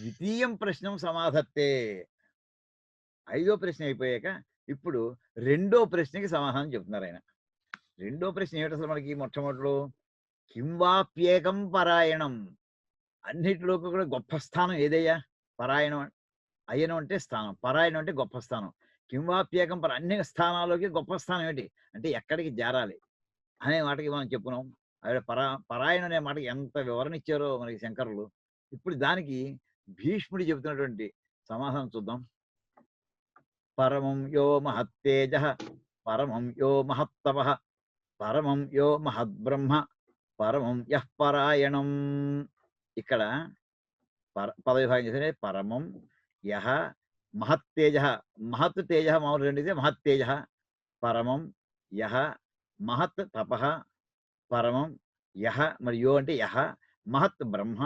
ద్వితీయం ప్రశ్నం సమాధత్తే. ఐదో ప్రశ్న అయిపోయాక ఇప్పుడు రెండో ప్రశ్నకి సమాధానం చెప్తున్నారు ఆయన రెండో ప్రశ్న ఏమిటి అసలు మనకి మొట్టమొదటిలో? కింవాప్యేకం పరాయణం. అన్నిటిలోకి కూడా గొప్ప స్థానం ఏదయ్యా? పరాయణం అన్- అయ్యనం అంటే స్థానం. పరాయణం అంటే గొప్ప స్థానం. కింవాప్యేకం పర అన్ని స్థానాల్లోకి గొప్ప స్థానం ఏంటి అంటే ఎక్కడికి జారాలి అనే మాటకి మనం చెప్పున్నాం అవి పరా పరాయణం అనే మాటకి ఎంత వివరణ ఇచ్చారో మనకి శంకరులు. ఇప్పుడు దానికి భీష్ముడు చెబుతున్నటువంటి సమాధానం చూద్దాం. పరమం యో మహత్తేజ పరమం యో మహత్తవ పరమం యో మహద్బ్రహ్మ పరమం యః పరాయణం. ఇక్కడ పర పదవిభాగం చేసే పరమం యహ మహత్తేజ మహత్ తేజ మామూలు రెండితే మహత్తేజ పరమం యహ మహత్ తప పరమం యహ మరి యో అంటే యహ మహత్ బ్రహ్మ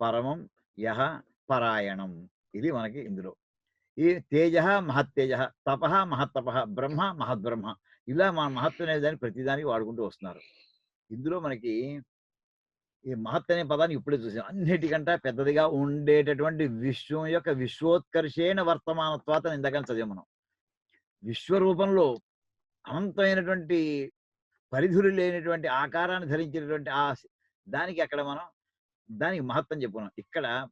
పరమం యహ పరాయణం ఇది మనకి ఇందులో. ఈ తేజ మహత్తేజ తప మహత్తప బ్రహ్మ మహద్బ్రహ్మ ఇలా మన మహత్వ అనే దాన్ని ప్రతిదానికి వాడుకుంటూ వస్తున్నారు. ఇందులో మనకి ఈ మహత్ అనే పదాన్ని ఇప్పుడే చూసాం. అన్నిటికంటే పెద్దదిగా ఉండేటటువంటి విశ్వం యొక్క విశ్వోత్కర్షేణ వర్తమానత్వాత ఇందాక చదివాం మనం. విశ్వరూపంలో అనంతమైనటువంటి పరిధులు లేనటువంటి ఆకారాన్ని ధరించినటువంటి ఆ దానికి అక్కడ మనం దానికి మహత్వం చెప్పుకున్నాం. ఇక్కడ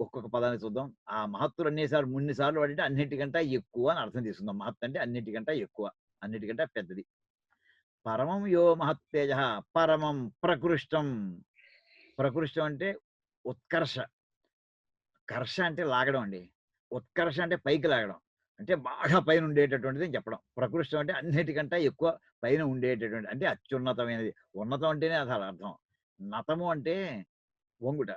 ఒక్కొక్క పదాన్ని చూద్దాం. ఆ మహత్తులు అన్నిసార్లు మున్ని సార్లు వాడితే అన్నిటికంటే ఎక్కువ అని అర్థం తీసుకుందాం మహత్ అంటే అన్నిటికంటే ఎక్కువ అన్నిటికంటే పెద్దది. పరమం యో మహత్తేజ పరమం ప్రకృష్టం. ప్రకృష్టం అంటే ఉత్కర్ష. కర్ష అంటే లాగడం అండి. ఉత్కర్ష అంటే పైకి లాగడం. అంటే బాగా పైన ఉండేటటువంటిది అని చెప్పడం. ప్రకృష్టం అంటే అన్నిటికంటే ఎక్కువ పైన ఉండేటటువంటి అంటే అత్యున్నతమైనది. ఉన్నతం అంటేనే అసలు అర్థం. నతము అంటే వంగుట.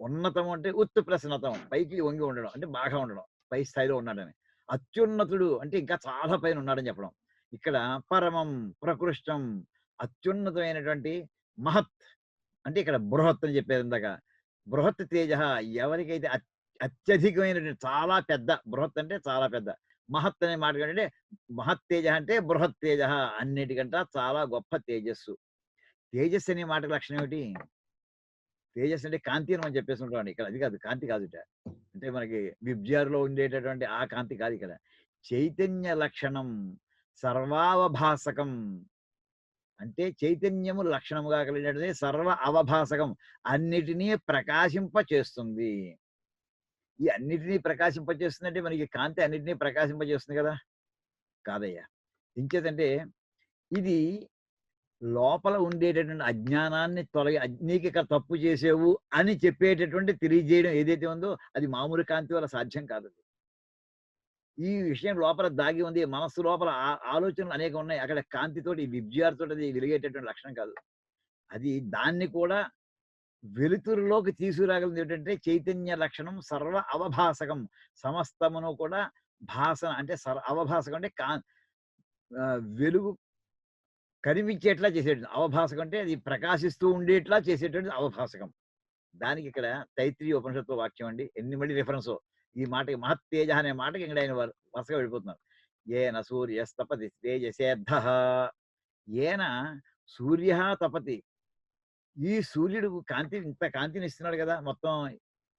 ఉన్నతం అంటే ఉత్తు ప్రసన్నతం. పైకి వంగి ఉండడం అంటే బాగా ఉండడం. పై స్థాయిలో ఉన్నాడని. అత్యున్నతుడు అంటే ఇంకా చాలా పైన ఉన్నాడని చెప్పడం. ఇక్కడ పరమం ప్రకృష్టం అత్యున్నతమైనటువంటి మహత్ అంటే ఇక్కడ బృహత్ అని చెప్పేది ఇందాక. బృహత్ తేజ ఎవరికైతే అత్యధికమైనటువంటి చాలా పెద్ద బృహత్ అంటే చాలా పెద్ద మహత్ అనే మాట ఏంటంటే మహత్ తేజ అంటే బృహత్ తేజ అన్నిటికంట చాలా గొప్ప తేజస్సు. తేజస్సు అనే మాటకు లక్షణం ఏమిటి? తేజస్ అంటే కాంతి అని మనం చెప్పేస్తుంటాం ఇక్కడ. అది కాదు కాంతి కాదు అంటే మనకి విబ్జిఆర్లో ఉండేటటువంటి ఆ కాంతి కాదు ఇక్కడ. చైతన్య లక్షణం సర్వావభాసకం. అంటే చైతన్యము లక్షణముగా కలిగినటువంటి సర్వ అవభాసకం. అన్నిటినీ ప్రకాశింప చేస్తుంది ఈ అన్నిటినీ ప్రకాశింప చేస్తుందంటే మనకి కాంతి అన్నిటినీ ప్రకాశింప చేస్తుంది కదా? కాదయ్యా. ఇంకేదంటే ఇది లోపల ఉండేటటువంటి అజ్ఞానాన్ని తొలగి నీకు ఇక్కడ తప్పు చేసేవు అని చెప్పేటటువంటి తెలియజేయడం ఏదైతే ఉందో అది మామూలు కాంతి వల్ల సాధ్యం కాదు. ఈ విషయం లోపల దాగి ఉంది మనస్సు లోపల ఆలోచనలు అనేక ఉన్నాయి. అక్కడ కాంతితోటి విద్యార్థితో అది వెలిగేటటువంటి లక్షణం కాదు. అది దాన్ని కూడా వెలుతురులోకి తీసుకురాగలిగింది ఏంటంటే చైతన్య లక్షణం సర్వ అవభాసకం. సమస్తమును కూడా భాసన అంటే సర్వ అవభాసకం అంటే కా వెలుగు కనిపించేట్లా చేసేటువంటి అవభాసకం అంటే అది ప్రకాశిస్తూ ఉండేట్లా చేసేటువంటి అవభాసకం. దానికి ఇక్కడ తైత్రీయ ఉపనిషత్తు వాక్యం అండి. ఎన్ని మళ్ళీ రిఫరెన్స్ ఈ మాటకి మహత్తేజ అనే మాటకి ఇక్కడ ఆయన వరుసగా వెళ్ళిపోతున్నారు. ఏన సూర్యస్తపతి తేజసేద్ధ. ఏన సూర్య తపతి. ఈ సూర్యుడు కాంతి ఇంత కాంతిని ఇస్తున్నాడు కదా మొత్తం.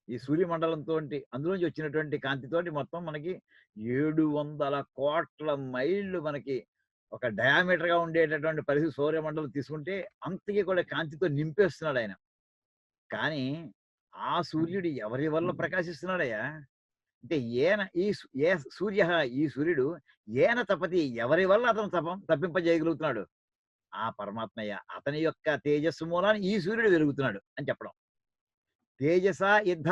ఈ సూర్యమండలంతో అందులోంచి వచ్చినటువంటి కాంతితోటి మొత్తం మనకి ఏడు వందల కోట్ల మైళ్ళు మనకి ఒక డయామీటర్గా ఉండేటటువంటి పరిస్థితి సూర్యమండలం తీసుకుంటే అంతకి కూడా కాంతితో నింపేస్తున్నాడు ఆయన. కానీ ఆ సూర్యుడు ఎవరి వల్ల ప్రకాశిస్తున్నాడయ్యా? అంటే ఏన ఈ ఏ సూర్య ఈ సూర్యుడు ఏన తపతి ఎవరి వల్ల అతను తపం తప్పింపజేయగలుగుతున్నాడు? ఆ పరమాత్మయ్య అతని యొక్క తేజస్సు మూలాన్ని ఈ సూర్యుడు వెలుగుతున్నాడు అని చెప్పడం. తేజస యుద్ధ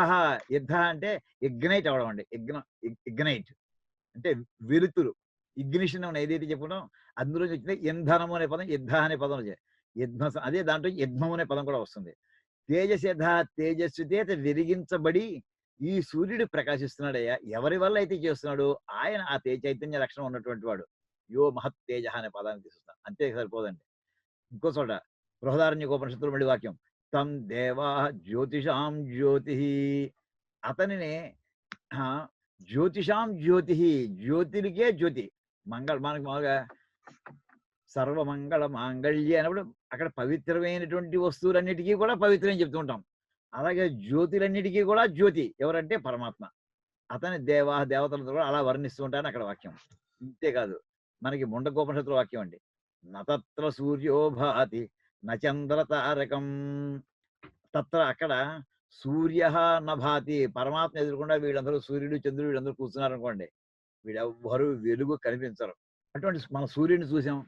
యుద్ధ అంటే ఇగ్నైట్ అవడం అండి. ఇగ్న ఇగ్నైట్ అంటే వెలుతురు. ఇగ్నిషన్ అని ఏదైతే చెప్పుకున్నాం అందులో వచ్చింది ఇంధనము అనే పదం యుద్ధ అనే పదం వచ్చాయి యుద్ధ అదే దాంట్లో యుద్ధం అనే పదం కూడా వస్తుంది. తేజస్యధ తేజస్సు చేత వెలిగించబడి ఈ సూర్యుడు ప్రకాశిస్తున్నాడయ్యా. ఎవరి వల్ల అయితే చేస్తున్నాడు? ఆయన ఆ తేజ చైతన్య లక్షణం ఉన్నటువంటి వాడు. యో మహత్ తేజ అనే పదాన్ని తీసుకొస్తాను అంతే సరిపోదండి. ఇంకో చోట బృహదారణ్య ఉపనిషత్తులు మళ్ళీ వాక్యం. తం దేవా జ్యోతిషాం జ్యోతి. అతనిని ఆ, జ్యోతిషాం జ్యోతి. జ్యోతిలికే జ్యోతి. మంగళ మనకు మామూలుగా సర్వమంగళ మాంగళ్య అన్నప్పుడు అక్కడ పవిత్రమైనటువంటి వస్తువులన్నిటికీ కూడా పవిత్రం చెప్తూ ఉంటాం. అలాగే జ్యోతులన్నిటికీ కూడా జ్యోతి. ఎవరంటే పరమాత్మ. అతని దేవ దేవతలతో కూడా అలా వర్ణిస్తూ ఉంటాయని అక్కడ వాక్యం. ఇంతేకాదు మనకి ముండకోపనిషత్తుల వాక్యం అండి. నతత్ర సూర్యో భాతి నచంద్ర తారకం. తత్ర అక్కడ సూర్య నభాతి పరమాత్మ ఎదురుకుండా వీళ్ళందరూ సూర్యుడు చంద్రుడు వీళ్ళందరూ కూర్చున్నారు అనుకోండి వీళ్ళెవ్వరు వెలుగు కనిపించరు. అటువంటి మన సూర్యుడిని చూసాం.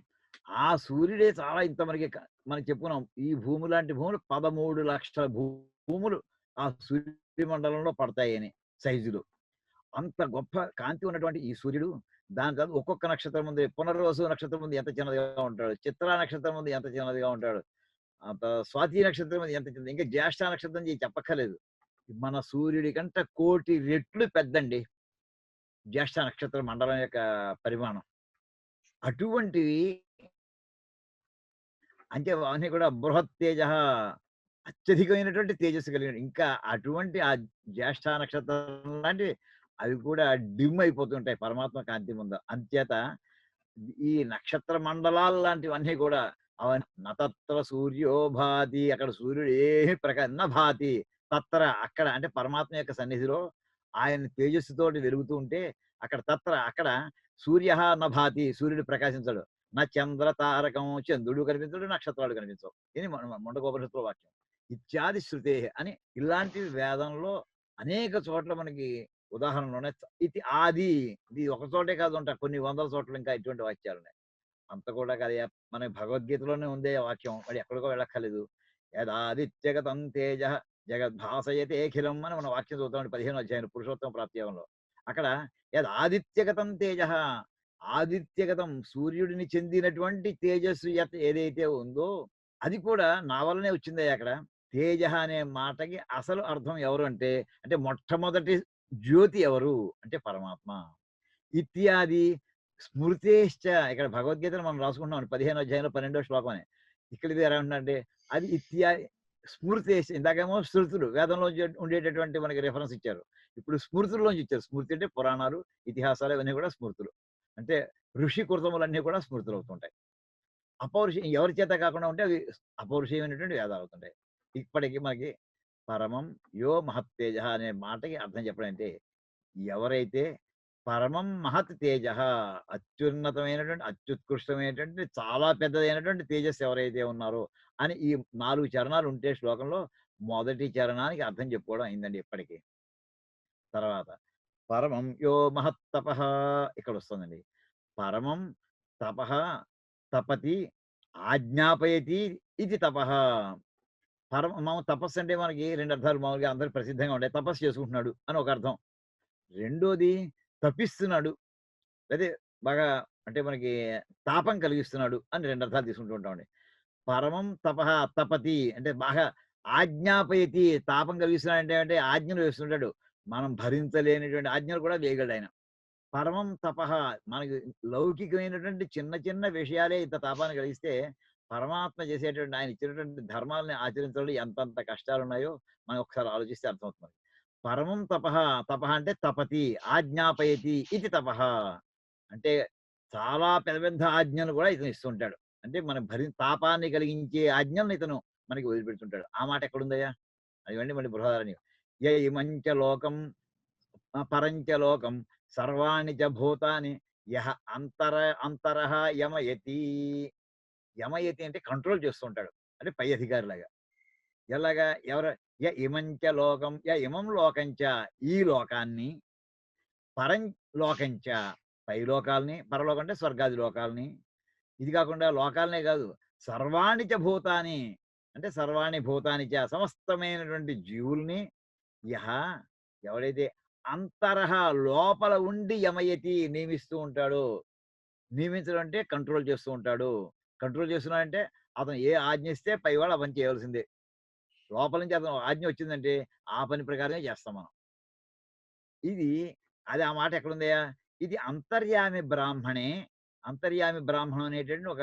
ఆ సూర్యుడే చాలా ఇంత మనకి మనం చెప్పుకున్నాం. ఈ భూమి లాంటి భూములు పదమూడు లక్షల భూ- భూములు ఆ సూర్య మండలంలో పడతాయి అని సైజులు. అంత గొప్ప కాంతి ఉన్నటువంటి ఈ సూర్యుడు దాని తర్వాత ఒక్కొక్క నక్షత్రం ఉంది పునర్వసు నక్షత్రం ఉంది ఎంత చిన్నదిగా ఉంటాడు చిత్ర నక్షత్రం ఉంది ఎంత చిన్నదిగా ఉంటాడు అంత స్వాతి నక్షత్రం ఉంది ఎంత చిన్నది ఇంకా జ్యేష్ఠ నక్షత్రం చెప్పక్కర్లేదు. మన సూర్యుడి కంటే కోటి రెట్లు పెద్దండి. జ్యేష్ఠ నక్షత్ర మండలం యొక్క పరిమాణం. అటువంటివి అంటే అవన్నీ కూడా బృహత్ తేజ అత్యధికమైనటువంటి తేజస్సు కలిగిన ఇంకా అటువంటి ఆ జ్యేష్ఠ నక్షత్రం లాంటివి అవి కూడా డిమ్ అయిపోతుంటాయి పరమాత్మ కాంతి ముందు. అంచేత ఈ నక్షత్ర మండలాలు లాంటివన్నీ కూడా అవన్నీ నతత్ర సూర్యోభాతి అక్కడ సూర్యుడు ఏమి ప్రకా భాతి తత్ర అక్కడ అంటే పరమాత్మ యొక్క సన్నిధిలో ఆయన తేజస్సుతోటి వెలుగుతూ ఉంటే అక్కడ తత్ర అక్కడ సూర్య నభాతి సూర్యుడు ప్రకాశించడు. నా చంద్ర తారకం చంద్రుడు కనిపించడు నక్షత్రాలు కనిపించవు. ఇది ముండగోపనిషత్తుల వాక్యం. ఇత్యాది శృతే అని ఇలాంటి వేదంలో అనేక చోట్ల మనకి ఉదాహరణలోనే ఇది ఆది. ఇది ఒక చోటే కాదు ఉంటా కొన్ని వందల చోట్ల ఇంకా ఇటువంటి వాక్యాలు ఉన్నాయి అంత కూడా కాదు. మన భగవద్గీతలోనే ఉందే వాక్యం. మరి ఎక్కడికో వెళ్ళక్కర్లేదు. యదాదిత్యగతం తేజ జగద్భాసయతే అఖిలం అని మన వాక్యం చూద్దాం పదిహేను అధ్యాయం పురుషోత్తమ ప్రాప్తియోగంలో. అక్కడ యదాదిత్యగతం తేజ ఆదిత్యగతం సూర్యుడిని చెందినటువంటి తేజస్సు ఏదైతే ఉందో అది కూడా నా వల్లనే వచ్చిందే అక్కడ. తేజ అనే మాటకి అసలు అర్థం ఎవరు అంటే అంటే మొట్టమొదటి జ్యోతి ఎవరు అంటే పరమాత్మ. ఇత్యాది స్మృతేశ్చ ఇక్కడ భగవద్గీతను మనం రాసుకుంటున్నాం పదిహేను అధ్యాయంలో పన్నెండో శ్లోకం అని. ఇక్కడ ఇది ఎలా ఉంటుందంటే అది ఇత్యాది స్మృతేశ్చ ఇందాకేమో స్మృతులు వేదంలో ఉండేటటువంటి మనకి రెఫరెన్స్ ఇచ్చారు. ఇప్పుడు స్మృతుల్లోంచి ఇచ్చారు. స్మృతి అంటే పురాణాలు ఇతిహాసాలు ఇవన్నీ కూడా స్మృతులు. అంటే ఋషి కృతములన్నీ కూడా స్మృతులు అవుతుంటాయి. అపౌరుషం ఎవరి చేత కాకుండా ఉంటే అవి అపౌరుషమైనటువంటి వేదాలు అవుతుంటాయి. ఇప్పటికి మనకి పరమం యో మహత్తేజ అనే మాటకి అర్థం చెప్పడం అంటే ఎవరైతే పరమం మహత్ తేజ. అత్యున్నతమైనటువంటి అత్యుత్కృష్టమైనటువంటి చాలా పెద్దదైనటువంటి తేజస్సు ఎవరైతే ఉన్నారో అని ఈ నాలుగు చరణాలు ఉంటే శ్లోకంలో మొదటి చరణానికి అర్థం చెప్పుకోవడం అయిందండి ఇప్పటికీ. తర్వాత పరమం యో మహత్తప ఇక్కడ వస్తుందండి. పరమం తప తపతి ఆజ్ఞాపయతి ఇది తప. పరమ మామూలు తపస్సు అంటే మనకి రెండు అర్థాలు మామూలుగా అందరు ప్రసిద్ధంగా ఉంటాయి తపస్సు చేసుకుంటున్నాడు అని ఒక అర్థం. రెండోది తపిస్తున్నాడు అదే బాగా అంటే మనకి తాపం కలిగిస్తున్నాడు అని రెండు అర్థాలు తీసుకుంటూ ఉంటామండి. పరమం తప తపతి అంటే బాగా ఆజ్ఞాపయతి తాపం కలిగిస్తున్నాడు అంటే అంటే ఆజ్ఞలు వేస్తుంటాడు. మనం భరించలేనిటువంటి ఆజ్ఞలు కూడా వేయగలడు ఆయన. పరమం తప మనకి లౌకికమైనటువంటి చిన్న చిన్న విషయాలే ఇంత తాపాన్ని కలిగిస్తే పరమాత్మ చేసేటువంటి ఆయన ఇచ్చినటువంటి ధర్మాలని ఆచరించడం ఎంతంత కష్టాలు ఉన్నాయో మనం ఒకసారి ఆలోచిస్తే అర్థమవుతుంది పరమం తప తప అంటే తపతి ఆజ్ఞాపయతి ఇది తప. అంటే చాలా పెద్ద పెద్ద ఆజ్ఞలు కూడా ఇతను ఇస్తుంటాడు. అంటే మన భరి తాపాన్ని కలిగించే ఆజ్ఞలను ఇతను మనకి వదిలిపెడుతుంటాడు. ఆ మాట ఎక్కడుందయ్యా? అదివండి మళ్ళీ బృహదారణి ఏ ఇమంచ లోకం పరంచ లోకం సర్వాణి చ భూతాని యహ అంతర అంతరహ యమయతి. యమయతి అంటే కంట్రోల్ చేస్తుంటాడు. అంటే పై అధికారిలాగా. ఎలాగా ఎవరు? య ఇమంచ లోకం య ఇమం లోకంచ ఈ లోకాన్ని పరం లోకంచ పై లోకాలని పరలోకం అంటే స్వర్గాది లోకాలని. ఇది కాకుండా లోకాలనే కాదు సర్వాణిచ చ భూతాని అంటే సర్వాణి భూతాని చ సమస్తమైనటువంటి జీవుల్ని యహ ఎవడైతే అంతరహ లోపల ఉండి యమయతి నియమిస్తూ ఉంటాడు నియమించడం అంటే కంట్రోల్ చేస్తూ ఉంటాడు. కంట్రోల్ చేస్తున్నాడంటే అతను ఏ ఆజ్ఞిస్తే పైవాడు అవన్నీ పని చేయవలసిందే. లోపల నుంచి అతను ఆజ్ఞ వచ్చిందంటే ఆ పని ప్రకారమే చేస్తాం మనం. ఇది అది ఆ మాట ఎక్కడుందయ్యా ఇది అంతర్యామి బ్రాహ్మణే అంతర్యామి బ్రాహ్మణం అనేటువంటి ఒక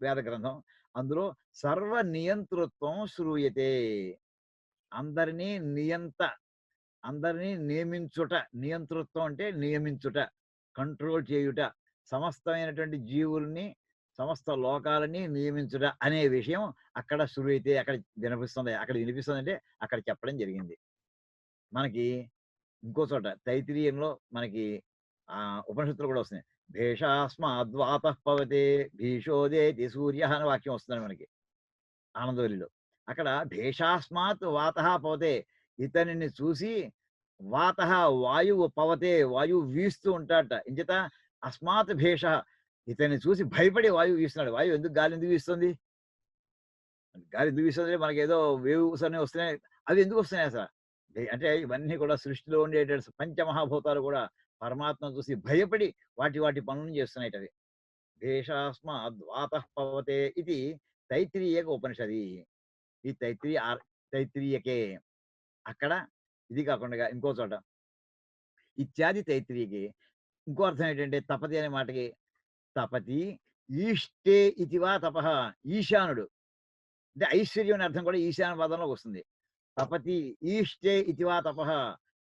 వేద గ్రంథం. అందులో సర్వ నియంతృత్వం శ్రూయతే. అందరినీ నియంత అందరినీ నియమించుట నియంతృత్వం అంటే నియమించుట కంట్రోల్ చేయుట సమస్తమైనటువంటి జీవుల్ని సమస్త లోకాలని నియమించుట అనే విషయం అక్కడ శురు అయితే అక్కడ వినిపిస్తుంది అక్కడ వినిపిస్తుంది అంటే అక్కడ చెప్పడం జరిగింది. మనకి ఇంకో చోట తైతిరీయంలో మనకి ఆ ఉపనిషత్తులు కూడా వస్తున్నాయి. భేషాస్మ అద్వాత పవతే భీషోదేతి సూర్య అనే వాక్యం వస్తుంది మనకి ఆనందవల్లిలో. అక్కడ భేషాస్మాత్ వాత పవతే ఇతనిని చూసి వాత వాయువు పవతే వాయువు వీస్తూ ఉంటాడట. ఇంచేత అస్మాత్ భేష ఇతన్ని చూసి భయపడి వాయువు వీస్తున్నాడు. వాయువు ఎందుకు గాలి ఎందుకు వీస్తుంది? గాలి ఎందుకు వీస్తుంది మనకి ఏదో వేవ్స్ అనేవి వస్తున్నాయి. అవి ఎందుకు వస్తున్నాయి అసలు? అంటే ఇవన్నీ కూడా సృష్టిలో ఉండేటువంటి పంచమహాభూతాలు కూడా పరమాత్మ చూసి భయపడి వాటి వాటి పనులను చేస్తున్నాయి అవి. భేషాస్మాద్వాత పవతే ఇది తైత్రీయక ఉపనిషది. ఈ తైత్రీ తైత్రీయకే. అక్కడ ఇది కాకుండా ఇంకో చోట. ఇత్యాది తైత్రీయకి. ఇంకో అర్థం ఏంటంటే తపతి అనే మాటకి తపతి ఈష్టే ఇతివా తప ఈశానుడు. అంటే ఐశ్వర్యం అనే అర్థం కూడా ఈశాన పదంలోకి వస్తుంది తపతి ఈష్టే ఇతివా తప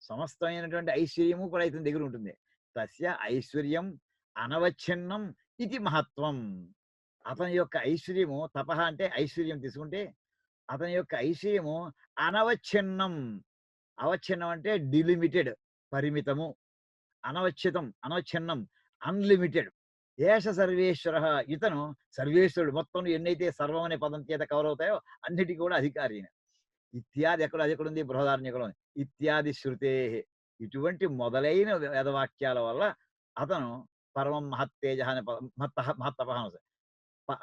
సమస్తమైనటువంటి ఐశ్వర్యము కూడా ఇతని దగ్గర ఉంటుంది తస్య ఐశ్వర్యం అనవచ్ఛిన్నం ఇది మహత్వం. అతని యొక్క ఐశ్వర్యము తప అంటే ఐశ్వర్యం తీసుకుంటే అతని యొక్క ఐశ్వర్యము అనవచ్ఛిన్నం. అవచ్ఛిన్నం అంటే డిలిమిటెడ్ పరిమితము. అనవచ్ఛితం అనవచ్ఛిన్నం అన్లిమిటెడ్. ఏష సర్వేశ్వర ఇతను సర్వేశ్వరుడు. మొత్తం ఎన్నైతే సర్వం అనే పదం చేత కవర్ అవుతాయో అన్నిటికీ కూడా అధికారి ఇత్యాది ఎక్కడ అది ఎక్కడ ఉంది బృహదారణ్యకులు ఉంది. ఇత్యాది శృతే ఇటువంటి మొదలైన వేదవాక్యాల వల్ల అతను పరమం మహత్తేజ అనే పదం మహత్త మహత్తప అని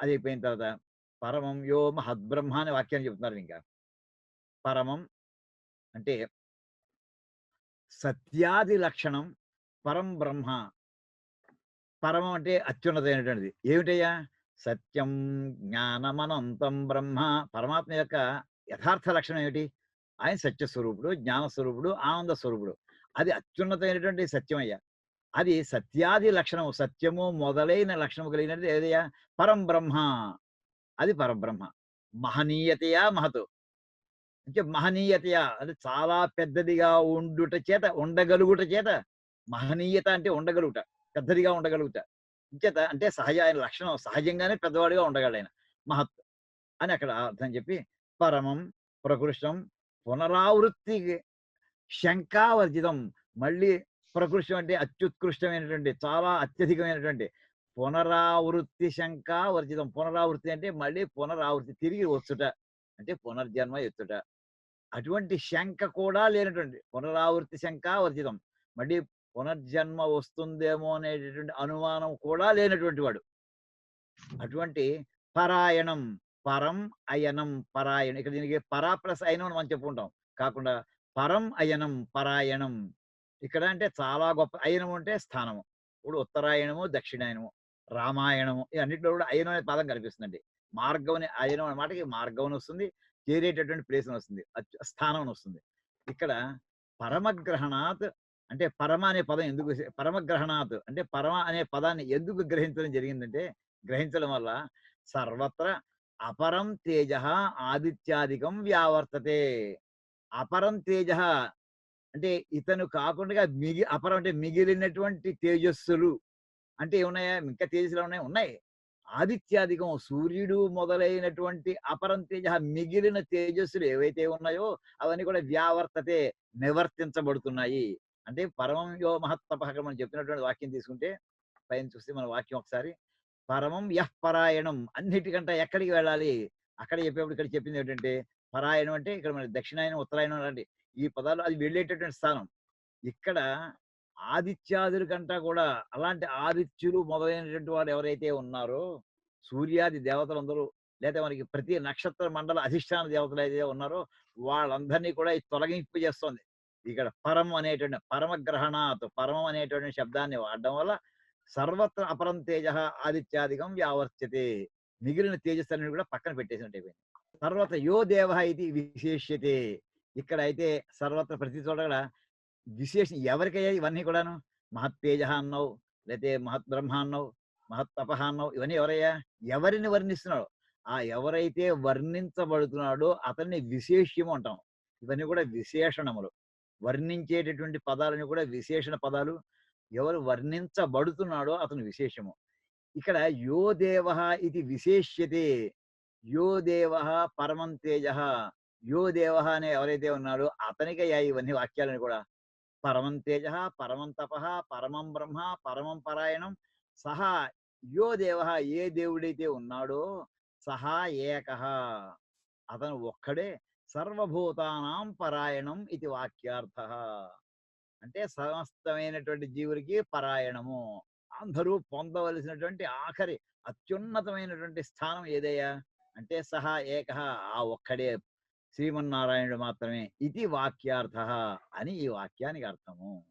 అది అయిపోయిన తర్వాత పరమం యో మహద్బ్రహ్మ అనే వాక్యాన్ని చెప్తున్నారు ఇంకా. పరమం అంటే సత్యాది లక్షణం పరం బ్రహ్మ. పరమం అంటే అత్యున్నతమైనటువంటిది. ఏమిటయ్యా? సత్యం జ్ఞానమనంతం బ్రహ్మ. పరమాత్మ యొక్క యథార్థ లక్షణం ఏమిటి? ఆయన సత్య స్వరూపుడు జ్ఞాన స్వరూపుడు ఆనంద స్వరూపుడు అది అత్యున్నతమైనటువంటి సత్యమయ్యా. అది సత్యాది లక్షణము సత్యము మొదలైన లక్షణము కలిగినది ఏదయ్యా? పరం బ్రహ్మ అది పరబ్రహ్మ. మహనీయతయా మహతు. అంటే మహనీయతయా అంటే చాలా పెద్దదిగా ఉండుట చేత ఉండగలుగుట చేత మహనీయత అంటే ఉండగలుగుట. పెద్దదిగా ఉండగలుగుట ఇంకేత అంటే సహజ ఆయన లక్షణం సహజంగానే పెద్దవాడిగా ఉండగలడు ఆయన. మహత్ అని అక్కడ అర్థం చెప్పి పరమం ప్రకృష్టం పునరావృత్తి శంకావర్జితం. మళ్ళీ ప్రకృష్టం అంటే అత్యుత్కృష్టమైనటువంటి చాలా అత్యధికమైనటువంటి పునరావృత్తి శంకావర్జితం. పునరావృత్తి అంటే మళ్ళీ పునరావృత్తి తిరిగి వచ్చుట అంటే పునర్జన్మ ఎత్తుట. అటువంటి శంక కూడా లేనటువంటి పునరావృత్తి శంకావర్జితం. మళ్ళీ పునర్జన్మ వస్తుందేమో అనేటటువంటి అనుమానం కూడా లేనటువంటి వాడు. అటువంటి పరాయణం పరం అయనం పరాయణం ఇక్కడ దీనికి పరా ప్లస్ అయనం అని మనం చెప్పుకుంటాం. కాకుండా పరం అయనం పరాయణం. ఇక్కడ అంటే చాలా గొప్ప అయనం అంటే స్థానము. ఇప్పుడు ఉత్తరాయణము దక్షిణాయనము రామాయణము ఈ అన్నింటిలో కూడా అయనం అనే పదం కనిపిస్తుందండి. మార్గం అనే అయనం అనే మాటకి మార్గం వస్తుంది చేరేటటువంటి ప్లేస్ వస్తుంది స్థానం అని వస్తుంది. ఇక్కడ పరమగ్రహణాత్ అంటే పరమ అనే పదం ఎందుకు పరమగ్రహణాత్ అంటే పరమ అనే పదాన్ని ఎందుకు గ్రహించడం జరిగిందంటే గ్రహించడం వల్ల సర్వత్ర అపరం తేజ ఆదిత్యాదికం వ్యావర్తతే. అపరం తేజ అంటే ఇతను కాకుండా మిగి అపరం అంటే మిగిలినటువంటి తేజస్సులు అంటే ఏమున్నాయా? ఇంకా తేజస్సులు ఉన్నాయి ఉన్నాయి. ఆదిత్యాదికం సూర్యుడు మొదలైనటువంటి అపరం తేజ మిగిలిన తేజస్సులు ఏవైతే ఉన్నాయో అవన్నీ కూడా వ్యావర్తతే నివర్తించబడుతున్నాయి. అంటే పరమం యో మహత్తపహకం మనం చెప్పినటువంటి వాక్యం తీసుకుంటే పైన చూస్తే మన వాక్యం ఒకసారి పరమం యహ్ పరాయణం అన్నిటికంటే ఎక్కడికి వెళ్ళాలి? అక్కడ చెప్పేప్పుడు ఇక్కడ చెప్పింది ఏంటంటే పరాయణం అంటే ఇక్కడ మన దక్షిణాయనం ఉత్తరాయణం లాంటి ఈ పదాలు అది వెళ్ళేటటువంటి స్థానం. ఇక్కడ ఆదిత్యాదుల కంటా కూడా అలాంటి ఆదిత్యులు మొదలైనటువంటి వారు ఎవరైతే ఉన్నారో సూర్యాది దేవతలందరూ లేదా మనకి ప్రతి నక్షత్ర మండల అధిష్టాన దేవతలు అయితే ఉన్నారో వాళ్ళందరినీ కూడా ఇది తొలగింపు చేస్తోంది ఇక్కడ పరం అనేటువంటి పరమగ్రహణాత్ పరమం అనేటువంటి శబ్దాన్ని వాడడం వల్ల సర్వత్ర అపరం తేజ ఆదిత్యాదికం వ్యావర్త్యతే. మిగిలిన తేజస్సులను కూడా పక్కన పెట్టేసినట్టు అయిపోయింది సర్వత యో దేవ ఇది విశేష్యతే. ఇక్కడ అయితే సర్వత్ర ప్రతి చోట కూడా విశేషం ఎవరికయ్యా ఇవన్నీ కూడాను? మహత్తేజ అన్నావు లేకపోతే మహత్ బ్రహ్మ అన్నావు మహత్తపహ అన్నావు ఇవన్నీ ఎవరయ్యా? ఎవరిని వర్ణిస్తున్నాడు? ఆ ఎవరైతే వర్ణించబడుతున్నాడో అతన్ని విశేష్యము అంటాం. ఇవన్నీ కూడా విశేషణములు. వర్ణించేటటువంటి పదాలని కూడా విశేషణ పదాలు. ఎవరు వర్ణించబడుతున్నాడో అతను విశేషము. ఇక్కడ యో దేవ ఇది విశేష్యతే. యో దేవ పరమం తేజ. యో దేవ అనే ఎవరైతే ఉన్నాడో అతనికయ్యా ఇవన్నీ వాక్యాలని కూడా. పరమం తేజ పరమం తప పరమం బ్రహ్మ పరమం పరాయణం. సహా యో దేవ ఏ దేవుడైతే ఉన్నాడో సహా ఏక. అతను ఒక్కడే సర్వభూతానాం పరాయణం ఇది వాక్యార్థ. అంటే సమస్తమైనటువంటి జీవులకి పరాయణము. అందరూ పొందవలసినటువంటి ఆఖరి అత్యున్నతమైనటువంటి స్థానం ఏదయ్యా? అంటే సహా ఏక ఆ ఒక్కడే శ్రీమన్నారాయణుడు మాత్రమే. ఇది వాక్యార్థ అని ఈ వాక్యానికి అర్థము.